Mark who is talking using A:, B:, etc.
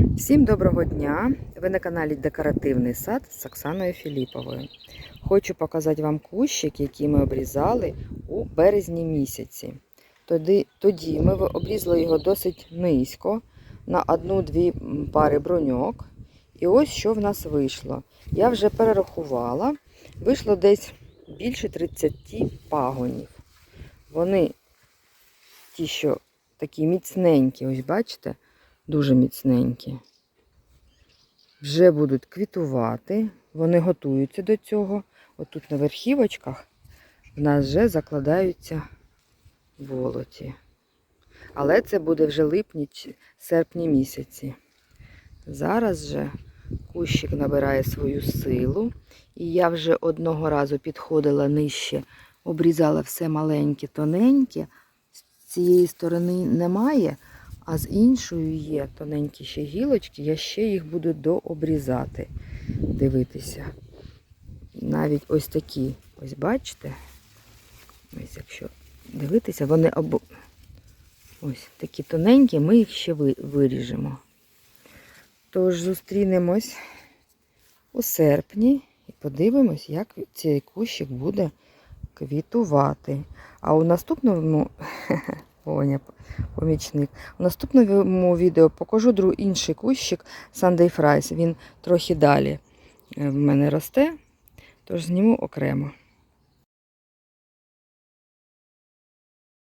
A: Всім доброго дня! Ви на каналі Декоративний сад з Оксаною Філіповою. Хочу показати вам кущик, який ми обрізали у березні місяці. Тоді, тоді ми обрізали його досить низько на одну-дві пари броньок. І ось що в нас вийшло. Я вже перерахувала. Вийшло десь більше 30 пагонів. Вони ті, що такі міцненькі, ось бачите? Дуже міцненькі. Вже будуть квітувати, вони готуються до цього. Отут на верхівочках в нас вже закладаються волоті. Але це буде вже липні, серпні місяці. Зараз же кущик набирає свою силу. І я вже одного разу підходила нижче, обрізала все маленьке, тоненьке. З цієї сторони немає. А з іншою є тоненькі ще гілочки, я ще їх буду дообрізати. Дивитися. Навіть ось такі, ось бачите? Ось якщо дивитися, вони обо... ось такі тоненькі, ми їх ще виріжемо. Тож зустрінемось у серпні і подивимось, як цей кущик буде квітувати. А у наступному Оня, помічник. В наступному відео покажу інший кущик Sunday Fries. Він трохи далі е, в мене росте, тож зніму окремо.